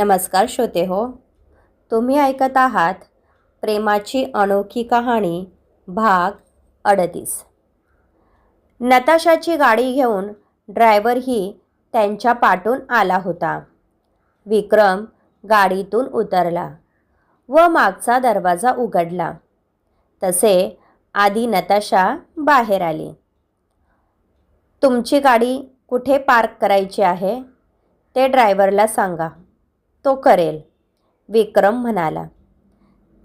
नमस्कार श्रोते हो तुम्ही ऐकत आहात प्रेमाची अनोखी कहाणी भाग अडतीस. नताशाची गाडी घेऊन ड्रायव्हरही त्यांच्या पाठून आला होता. विक्रम गाडीतून उतरला व मागचा दरवाजा उघडला. तसे आधी नताशा बाहेर आली. तुमची गाडी कुठे पार्क करायची आहे? ते ड्रायव्हरला सांगा. तो करेल. विक्रम म्हणाला.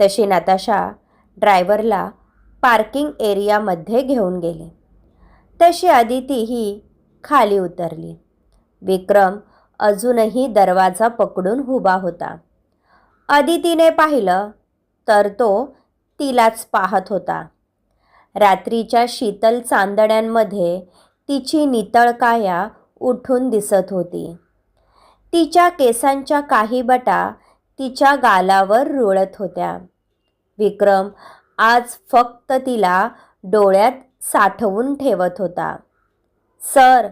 तशी नताशा ड्रायव्हरला पार्किंग एरियामध्ये घेऊन गेले. तशी आदिती ही खाली उतरली. विक्रम अजूनही दरवाजा पकडून उभा होता. अदितीने पाहिलं तर तो तिलाच पाहत होता. रात्रीच्या शीतल चांदण्यांमध्ये तिची नितळ काया उठून दिसत होती. तिच्या केसांच्या काही बटा तिच्या गालावर रुळत होत्या. विक्रम आज फक्त तिला डोळ्यात साठवून ठेवत होता. सर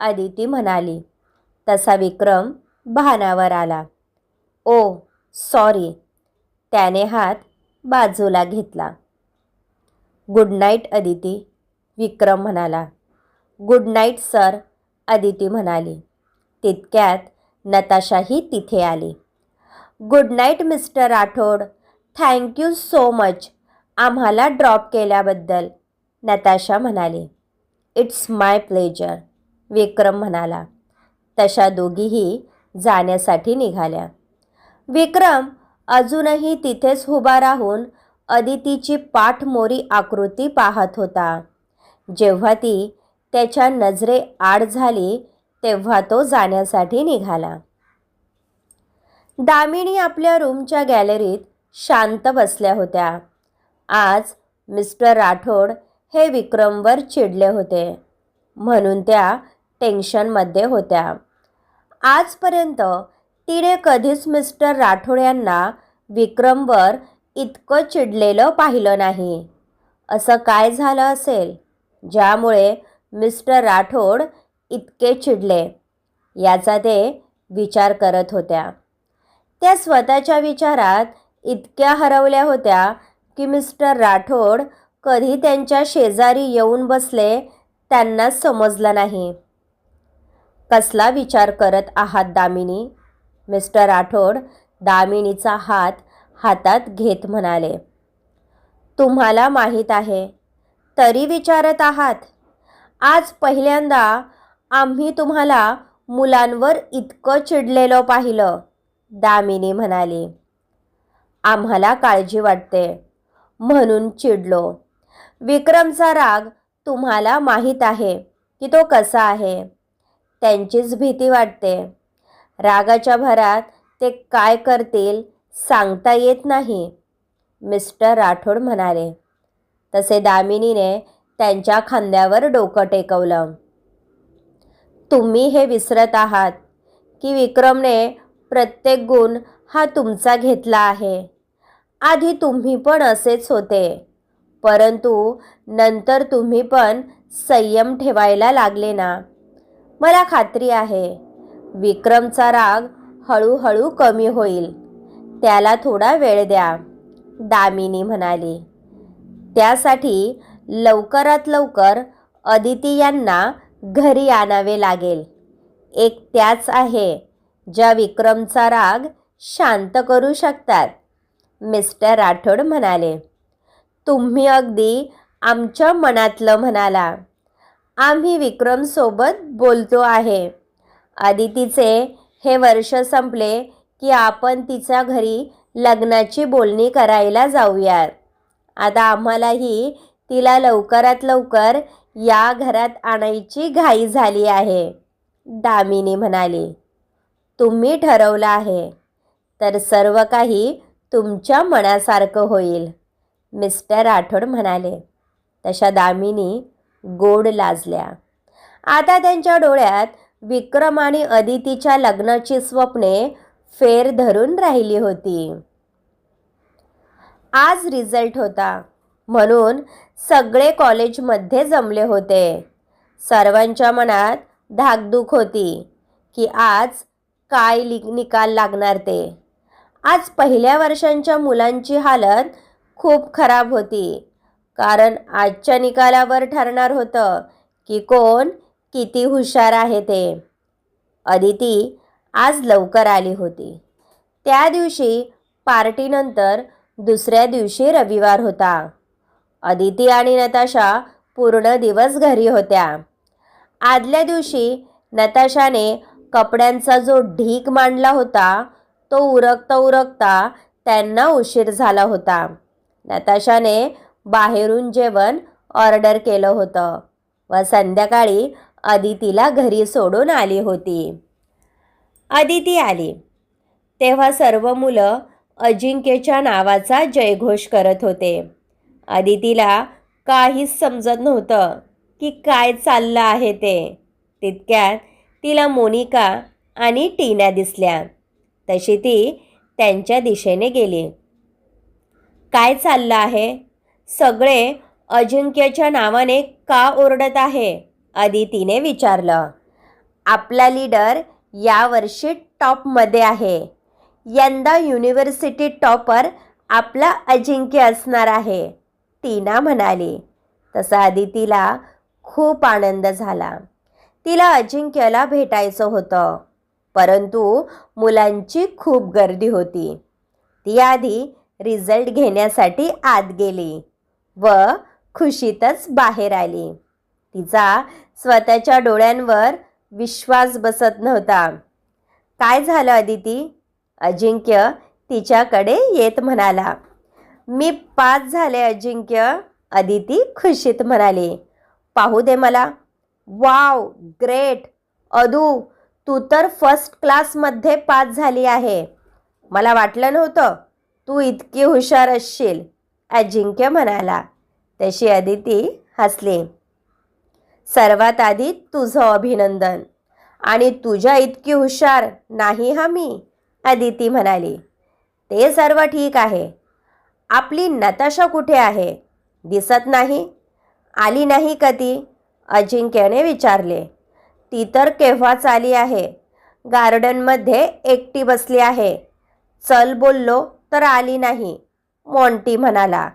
अदिती म्हणाली. तसा विक्रम भानावर आला. ओ सॉरी त्याने हात बाजूला घेतला. गुड नाईट अदिती विक्रम म्हणाला. गुड नाईट सर अदिती म्हणाली. तितक्यात नताशाही तिथे आली. Good night mister Rathod. Thank you so much. आम्हाला ड्रॉप केल्याबद्दल नताशा म्हणाली. इट्स माय प्लेजर विक्रम म्हणाला. तशा दोघीही जाण्यासाठी निघाल्या. विक्रम अजूनही तिथेच उभा राहून अदितीची पाठमोरी आकृती पाहत होता. जेव्हा ती त्याच्या नजरे आड झाली तेव्हा तो जाण्यासाठी निघाला. दामिनी आपल्या रूमच्या गॅलरीत शांत बसल्या होत्या. आज मिस्टर राठोड हे विक्रमवर चिडले होते. म्हणून त्या टेन्शनमध्ये होत्या. आजपर्यंत तिने कधीच मिस्टर राठोड यांना विक्रमवर इतकं चिडलेलं पाहिलं नाही. असं काय झालं असेल? ज्यामुळे मिस्टर राठोड इतके चिडले. याचा ते विचार करत होत्या. त्या स्वतःच्या विचारात इतक्या हरवल्या होत्या की मिस्टर राठोड कधी त्यांच्या शेजारी येऊन बसले त्यांना समजलं नाही. कसला विचार करत आहात दामिनी? मिस्टर राठोड दामिनीचा हात हातात घेत म्हणाले. तुम्हाला माहीत आहे. तरी विचारत आहात. आज पहिल्यांदा आम्ही तुम्हाला मुलांवर इतकं चिडलेलं पाहिलं दामिनी म्हणाली. आम्हाला काळजी वाटते म्हणून चिडलो. विक्रमचा राग तुम्हाला माहीत आहे की तो कसा आहे. त्यांचीच भीती वाटते. रागाच्या भरात ते काय करतील सांगता येत नाही मिस्टर राठोड म्हणाले. तसे दामिनीने त्यांच्या खांद्यावर डोकं टेकवलं. तुम्ही हे विसरत आहात की विक्रमने प्रत्येक गुण हा तुमचा घेतला आहे. आधी तुम्ही पण असेच होते. परंतु नंतर तुम्ही पण संयम ठेवायला लागले ना. मला खात्री आहे विक्रमचा राग हळूहळू कमी होईल. त्याला थोडा वेळ द्या दामिनी म्हणाली. त्यासाठी लवकरात लवकर अदिती यांना घरी आणावे लागेल. एक त्याच आहे ज्या विक्रमचा राग शांत करू शकतात. मिस्टर राठोड म्हणाले तुम्ही अगदी आमच्या मनातलं म्हणाला. आम्ही विक्रमसोबत बोलतो आहे. आदितीचे हे वर्ष संपले की आपण तिच्या घरी लग्नाची बोलणी करायला जाऊयात. आता आम्हालाही तिला लवकरात लवकर या घरात आणायची घाई झाली आहे. दामिनी म्हणाली तुम्ही ठरवलं आहे. तर सर्व काही तुमच्या मनासारखं होईल. मिस्टर राठोड म्हणाले. तशा दामिनी गोड लाजल्या. आता त्यांच्या डोळ्यात विक्रम आणि अदितीच्या लग्नाची स्वप्ने फेर धरून राहिली होती. आज रिझल्ट होता. म्हणून सगळे कॉलेजमध्ये जमले होते. सर्वांच्या मनात धाकधूक होती की आज काय लि निकाल लागणार ते. आज पहिल्या वर्षांच्या मुलांची हालत खूप खराब होती कारण आजच्या निकालावर ठरणार होतं की कोण किती हुशार आहे ते. अदिती आज लवकर आली होती. त्या दिवशी पार्टीनंतर दुसऱ्या दिवशी रविवार होता. अदिती आणि नताशा पूर्ण दिवस घरी होत्या. आदल्या दिवशी नताशाने कपड्यांचा जो ढीक मांडला होता तो उरकता उरकता त्यांना उशीर झाला होता. नताशाने बाहेरून जेवण ऑर्डर केलं होतं व संध्याकाळी अदितीला घरी सोडून आली होती. अदिती आली. तेव्हा सर्व मुलं अजिंक्यच्या नावाचा जयघोष करत होते. आदितीला काहीच समजत नव्हतं की काय चाललं आहे ते. तितक्यात तिला मोनिका आणि टीना दिसल्या. तशी ती त्यांच्या दिशेने गेली. काय चाललं आहे? सगळे अजिंक्यच्या नावाने का ओरडत आहे? अदितीने विचारलं. आपला लीडर यावर्षी टॉपमध्ये आहे. यंदा युनिव्हर्सिटी टॉपर आपला अजिंक्य असणार आहे. टीना म्हणाली. तसा अदितीला खूप आनंद झाला. तिला अजिंक्यला भेटायचं होतं परंतु मुलांची खूप गर्दी होती. ती आधी रिझल्ट घेण्यासाठी आत गेली व खुशीतच बाहेर आली. तिचा स्वतःच्या डोळ्यांवर विश्वास बसत नव्हता. काय झालं अदिती अजिंक्य तिच्याकडे येत म्हणाला. मी पास झाले अजिंक्य. अदिती खुशीत म्हणाली पाहू दे मला. Wow great. अदू तू तर फर्स्ट क्लासमध्ये पास झाली आहे. मला वाटलं नव्हतं तू इतकी हुशार असशील. अजिंक्य म्हणाला. तशी अदिती हसली. सर्वात आधी तुझं अभिनंदन आणि तुझ्या इतकी हुशार नाही हा मी अदिती म्हणाली. ते सर्व ठीक आहे. आपली नताशा कुठे आहे? दिसत नाही. आली नाही कधी? अजिंक्यने विचारले. ती तर केव्हाच आली आहे? गार्डनमध्ये एकटी बसली आहे. चल बोललो तर आली नाही. मॉन्टी म्हणाला.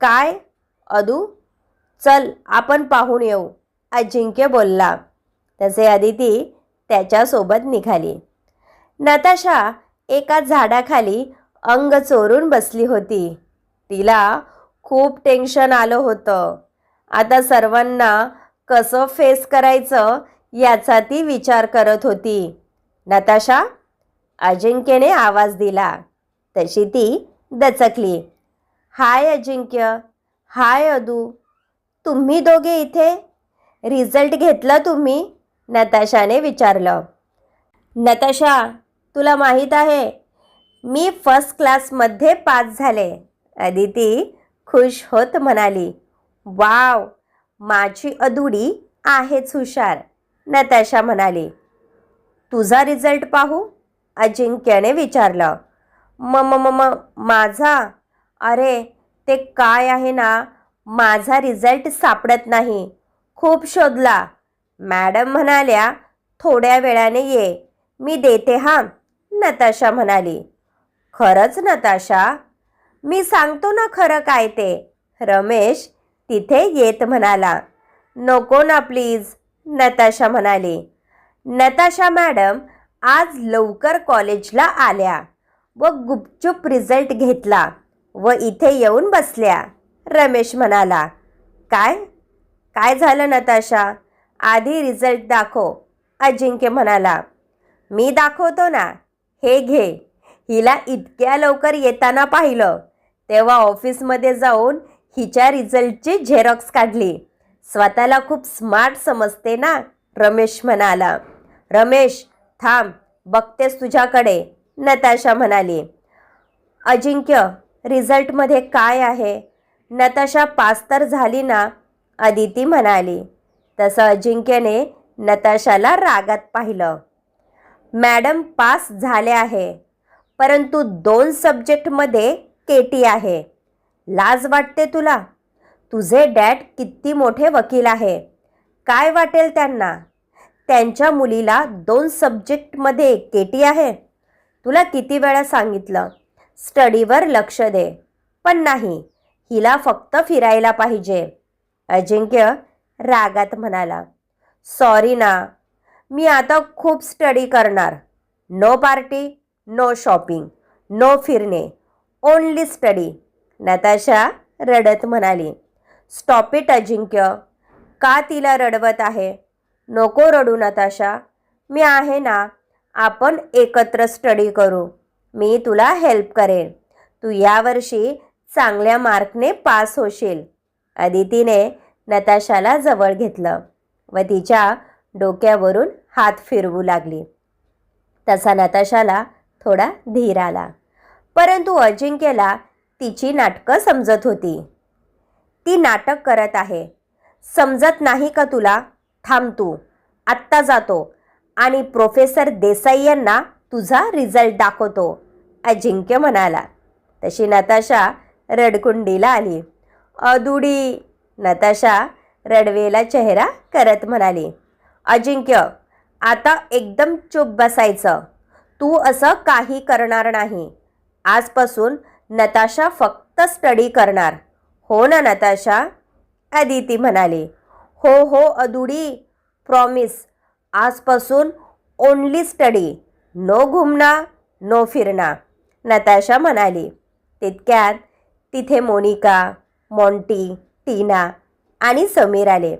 काय? अदू? चल आपण पाहून येऊ. अजिंक्य बोलला. तसे अदिती त्याच्यासोबत निघाली. नताशा एका झाडाखाली अंग चोरून बसली होती. तिला खूप टेन्शन आलं होतं. आता सर्वांना कसं फेस करायचं याचा ती विचार करत होती. नताशा अजिंक्यने आवाज दिला. तशी ती दचकली. हाय अजिंक्य हाय अदू तुम्ही दोघे इथे? रिझल्ट घेतला तुम्ही? नताशाने विचारलं. नताशा तुला माहीत आहे मी फर्स्ट क्लासमध्ये पास झाले. अदिती खुश होत म्हणाली वाव माझी अधुडी आहेच हुशार नताशा म्हणाली. तुझा रिझल्ट पाहू? अजिंक्यने विचारलं. म म म म माझा? अरे ते काय आहे ना? माझा रिझल्ट सापडत नाही. खूप शोधला. मॅडम म्हणाल्या थोड्या वेळाने ये. मी देते हा नताशा म्हणाली. खरंच नताशा? मी सांगतो ना खरं काय ते. रमेश तिथे येत म्हणाला. नको ना प्लीज नताशा म्हणाली. नताशा मॅडम आज लवकर कॉलेजला आल्या व गुपचूप रिझल्ट घेतला व इथे येऊन बसल्या. रमेश म्हणाला. काय? काय झालं नताशा? आधी रिझल्ट दाखव अजिंक्य म्हणाला. मी दाखवतो ना हे घे. हिला इतक्या लवकर येताना पाहिलं. तेव्हा ऑफिसमध्ये जाऊन हिच्या रिझल्टची झेरॉक्स काढली. स्वतःला खूप स्मार्ट समजते ना रमेश म्हणाला. रमेश थांब बघतेस तुझ्याकडे नताशा म्हणाली. अजिंक्य रिझल्टमध्ये काय आहे? नताशा पास तर झाली ना? अदिती म्हणाली. तसं अजिंक्यने नताशाला रागात पाहिलं. मॅडम पास झाले आहे. परंतु दोन सब्जेक्टमध्ये केटी आहे. लाज वाटते तुला? तुझे डॅड किती मोठे वकील आहे. काय वाटेल त्यांना? त्यांच्या मुलीला दोन सब्जेक्टमध्ये केटी आहे. तुला किती वेळा सांगितलं? स्टडीवर लक्ष दे. पण नाही हिला फक्त फिरायला पाहिजे. अजिंक्य रागात म्हणाला. सॉरी ना. मी आता खूप स्टडी करणार. No party no shopping no फिरणे ओनली स्टडी नताशा रडत म्हणाली. Stop it Ajinkya. का तिला रडवत आहे? नको रडू नताशा. मी आहे ना आपण एकत्र स्टडी करू. मी तुला हेल्प करेन. तू यावर्षी चांगल्या मार्कने पास होशील. अदितीने नताशाला जवळ घेतलं व तिच्या डोक्यावरून हात फिरवू लागली. तसा नताशाला थोडा धीर आला. परंतु अजिंक्यला तिची नाटकं समजत होती. ती नाटक करत आहे. समजत नाही का तुला? थांब तू. आत्ता जातो. आणि प्रोफेसर देसाई यांना तुझा रिझल्ट दाखवतो. अजिंक्य म्हणाला. तशी नताशा रडकुंडीला आली. अदुडी नताशा रडवेला चेहरा करत म्हणाली. अजिंक्य आता एकदम चुप बसायचं. तू असं काही करणार नाही. आजपासून नताशा फक्त स्टडी करणार. हो ना नताशा? अदिती म्हणाली. हो हो अदुडी. प्रॉमिस आजपासून ओनली स्टडी नो घुमना नो फिरणा. नताशा म्हणाली. तितक्यात तिथे मोनिका मॉन्टी टीना आणि समीर आले.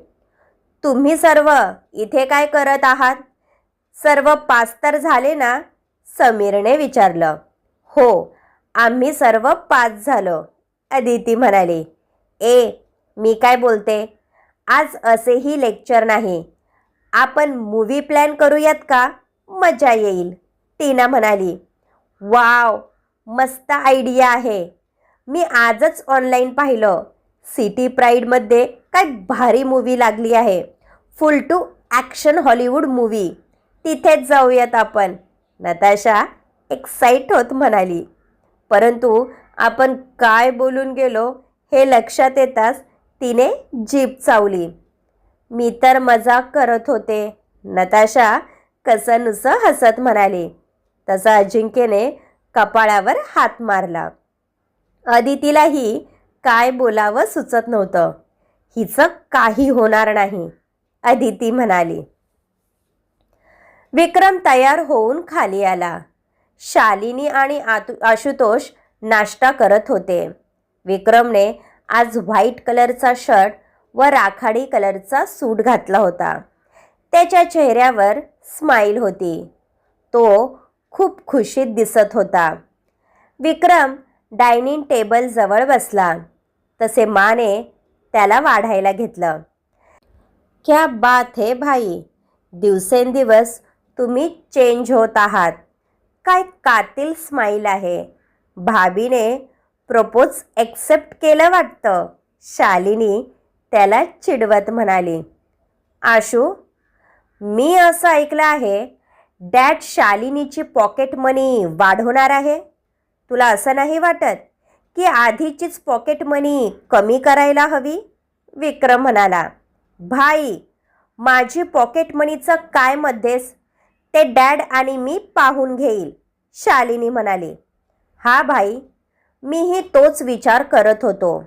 तुम्ही सर्व इथे काय करत आहात? सर्व पास तर झाले ना? समीरने विचारलं हो आम्ही सर्व पास झालो. अदिती म्हणाली ए मी काय बोलते? आज असेही लेक्चर नाही. आपण मूवी प्लॅन करूयात का? मजा येईल. टीना म्हणाली वाव मस्त आयडिया आहे. मी आजच ऑनलाईन पाहिलं. सिटी प्राईडमध्ये काय भारी मूवी लागली आहे. Full to action Hollywood movie तिथेच जाऊयात आपण. नताशा एक्साईट होत म्हणाली. परंतु आपण काय बोलून गेलो हे लक्षात येताच तिने जीप चावली. मी तर मजाक करत होते नताशा कसनुसं हसत म्हणाली. तसा अजिंक्यने कपाळावर हात मारला. अदितीलाही काय बोलावं सुचत नव्हतं. हिचं काही होणार नाही अदिती म्हणाली. विक्रम तयार होऊन खाली आला. शालिनी आणि आतु आशुतोष नाश्ता करत होते. विक्रमने आज व्हाईट कलरचा शर्ट व राखाडी कलरचा सूट घातला होता. त्याच्या चेहऱ्यावर स्माईल होती. तो खूप खुशीत दिसत होता. विक्रम डायनिंग टेबल जवळ बसला. तसे माने त्याला वाढायला घेतलं. क्या बात हे भाई! दिवसेंदिवस तुम्ही चेंज होत आहात. काय कातील स्माईल आहे? भाभीने प्रपोज एक्सेप्ट केलं वाटतं. शालिनी त्याला चिडवत म्हणाली आशू मी असं ऐकलं आहे डॅड शालिनीची पॉकेट मनी वाढवणार आहे. तुला असं नाही वाटत की आधीचीच पॉकेट मनी कमी करायला हवी? विक्रम म्हणाला भाई माझी पॉकेट मनीचं काय मध्येच ते डॅड आणि मी पाहून घेईल शालिनी म्हणाली. हा भाई मीही तोच विचार करत होतो.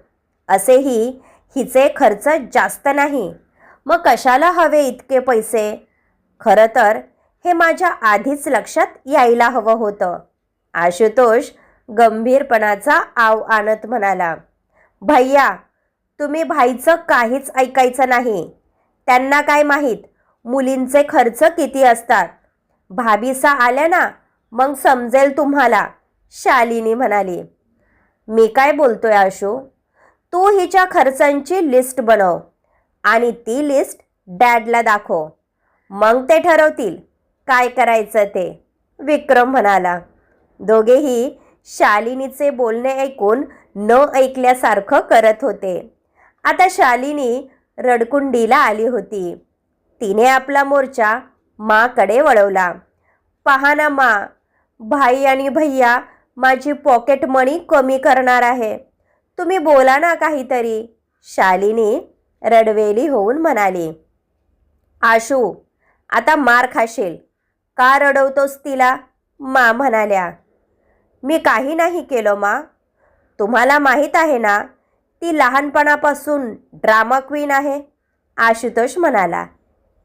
असेही हिचे खर्च जास्त नाही. मग कशाला हवे इतके पैसे? खरं तर हे माझ्या आधीच लक्षात यायला हवं होतं. आशुतोष गंभीरपणाचा आव आणत म्हणाला भैया तुम्ही भाईचं काहीच ऐकायचं नाही. त्यांना काय माहीत मुलींचे खर्च किती असतात? भाभीसा आल्या ना मग समजेल तुम्हाला शालिनी म्हणाली. मी काय बोलतोय आशू? तू हिच्या खर्चांची लिस्ट बनव आणि ती लिस्ट डॅडला दाखव. मग ते ठरवतील काय करायचं ते. विक्रम म्हणाला. दोघेही शालिनीचे बोलणे ऐकून न ऐकल्यासारखं करत होते. आता शालिनी रडकुंडीला आली होती. तिने आपला मोर्चा माकडे वळवला. पहा ना मा भाई आणि भैया माझी पॉकेट मनी कमी करणार आहे. तुम्ही बोला ना काहीतरी शालिनी रडवेली होऊन म्हणाली. आशू आता मार खाशील. का रडवतोस तिला? मा म्हणाल्या. मी काही नाही केलं मा. तुम्हाला माहीत आहे ना ती लहानपणापासून ड्रामा क्वीन आहे आशुतोष म्हणाला.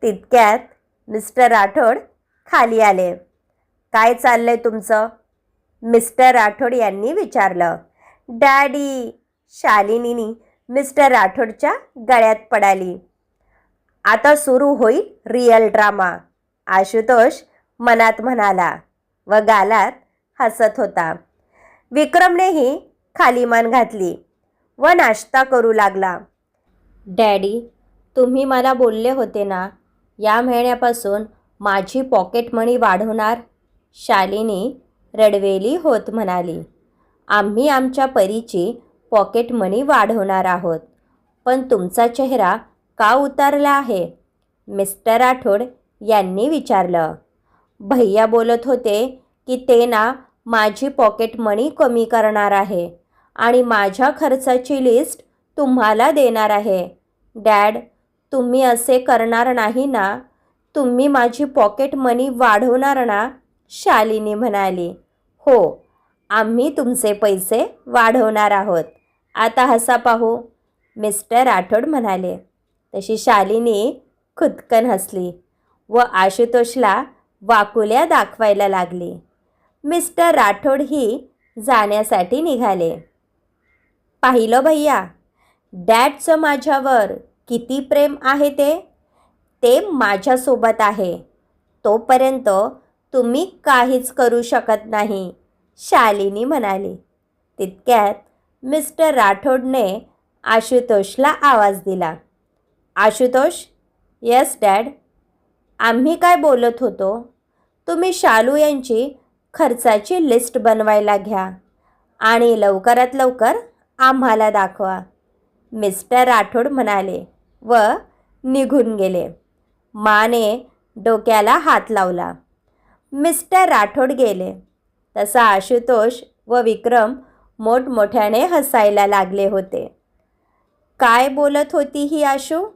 तितक्यात मिस्टर राठोड खाली आले. काय चाललंय तुमचं? मिस्टर राठोड यांनी विचारलं. डॅडी शालिनीनी मिस्टर राठोडच्या गळ्यात पडाली. आता सुरू होईल रिअल ड्रामा. आशुतोष मनात म्हणाला व गालात हसत होता. विक्रमनेही खाली मान घातली व नाश्ता करू लागला. डॅडी तुम्ही मला बोलले होते ना या महिन्यापासून माझी पॉकेट मनी वाढवणार शालिनी रडवेली होत म्हणाली. आम्ही आमच्या परीची पॉकेट मनी वाढवणार आहोत पण तुमचा चेहरा का उतारला आहे? मिस्टर राठोड यांनी विचारलं. भैया बोलत होते की ते ना माझी पॉकेट मनी कमी करणार आहे आणि माझ्या खर्चाची लिस्ट तुम्हाला देणार आहे. डॅड तुम्ही असे करणार नाही ना? तुम्ही माझी पॉकेट मनी वाढवणार ना? शालिनी म्हणाली. हो आम्ही तुमचे पैसे वाढवणार आहोत. आता हसा पाहू. मिस्टर राठोड म्हणाले. तशी शालिनी खुदकन हसली व आशुतोषला वाकुल्या दाखवायला लागली. मिस्टर राठोड ही जाण्यासाठी निघाले. पाहिलं भैया डॅडचं माझ्यावर किती प्रेम आहे ते? ते माझ्यासोबत आहे. तोपर्यंत तुम्ही काहीच करू शकत नाही शालिनी म्हणाली. तितक्यात मिस्टर राठोडने आशुतोषला आवाज दिला. Ashutosh yes dad. आम्ही काय बोलत होतो? तुम्ही शालू यांची खर्चाची लिस्ट बनवायला घ्या आणि लवकरात लवकर आम्हाला दाखवा. मिस्टर राठोड म्हणाले. व निघून गेले. माने डोक्याला हात लावला. मिस्टर राठोड गेले. तसा आशुतोष व विक्रम मोठमोठ्याने हसायला लागले होते. काय बोलत होती ही आशू?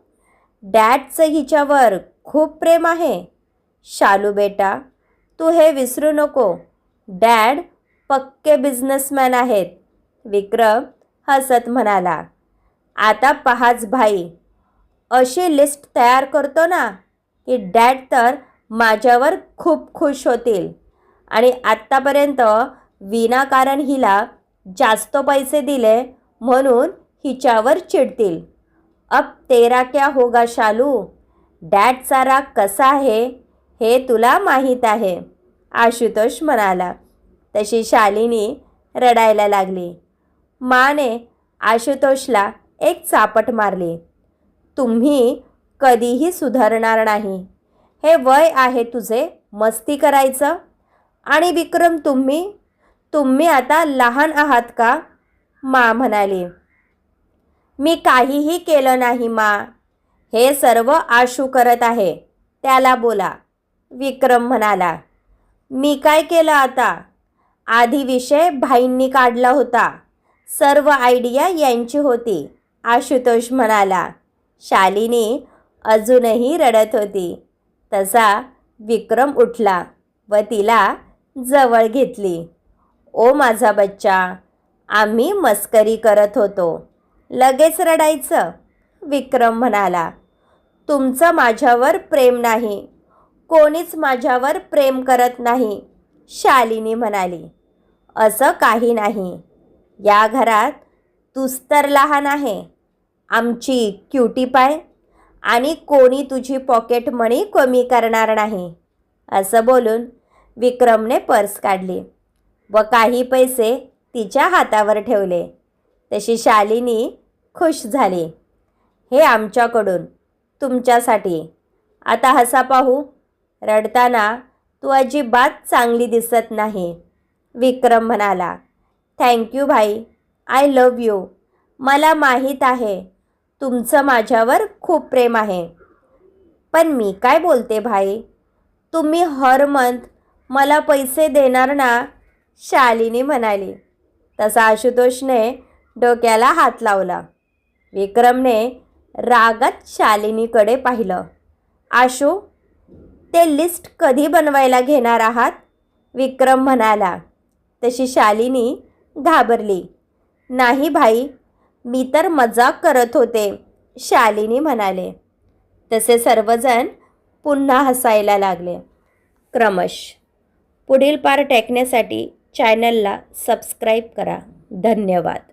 डॅडचं हिच्यावर खूप प्रेम आहे. शालू बेटा तू हे विसरू नको. डॅड पक्के बिझनेसमॅन आहेत. विक्रम हसत म्हणाला आता पहाच भाई. अशी लिस्ट तयार करतो ना की डॅड तर माझ्यावर खूप खुश होतील. आणि आत्तापर्यंत विनाकारण हिला जास्त पैसे दिले म्हणून हिच्यावर चिडतील. अब तेरा क्या होगा शालू? डॅडचा राग कसा आहे हे तुला माहीत आहे आशुतोष म्हणाला. तशी शालिनी रडायला लागली. माने आशुतोषला एक चापट मारली. तुम्ही कधीही सुधारणार नाही. हे वय आहे तुझे मस्ती करायचं. आणि विक्रम तुम्ही तुम्ही आता लहान आहात का? मा म्हणाली. मी काहीही केलं नाही मा. हे सर्व आशू करत आहे. त्याला बोला. विक्रम म्हणाला. मी काय केलं आता? आधी विषय भाईंनी काढला होता. सर्व आयडिया यांची होती. आशुतोष म्हणाला. शालिनी अजूनही रडत होती. तसा विक्रम उठला व तिला जवळ घेतली. ओ माझा बच्चा आम्ही मस्करी करत होतो. लगेच रडायचं विक्रम म्हणाला. तुमचं माझ्यावर प्रेम नाही. कोणीच माझ्यावर प्रेम करत नाही शालिनी म्हणाली. असं काही नाही. या घरात तूच तर लहान आहे. आमची क्युटी पाय आणि कोणी तुझी पॉकेट मनी कमी करणार नाही. असं बोलून विक्रमने पर्स काढली व काही पैसे तिच्या हातावर ठेवले. तशी शालिनी खुश झाली. हे आमच्याकडून तुमच्यासाठी. आता हसा पाहू. रडताना तू अजिबात चांगली दिसत नाही. विक्रम म्हणाला. थँक्यू भाई. आय लव यू मला माहीत आहे. तुमचं माझ्यावर खूप प्रेम आहे. पण मी काय बोलते भाई? तुम्ही हर मंथ मला पैसे देणार ना? शालिनी म्हणाली. तसा आशुतोषने डोक्याला हात लावला. विक्रमने रागात शालिनीकडे पाहिलं. आशू ते लिस्ट कधी बनवायला घेणार आहात? विक्रम म्हणाला. तशी शालिनी घाबरली. नाही भाई मी तर मजाक करत होते शालिनी म्हणाले. तसे सर्वजण पुन्हा हसायला लागले. क्रमश. पुढील पार टेकण्यासाठी चॅनलला सबस्क्राईब करा. धन्यवाद.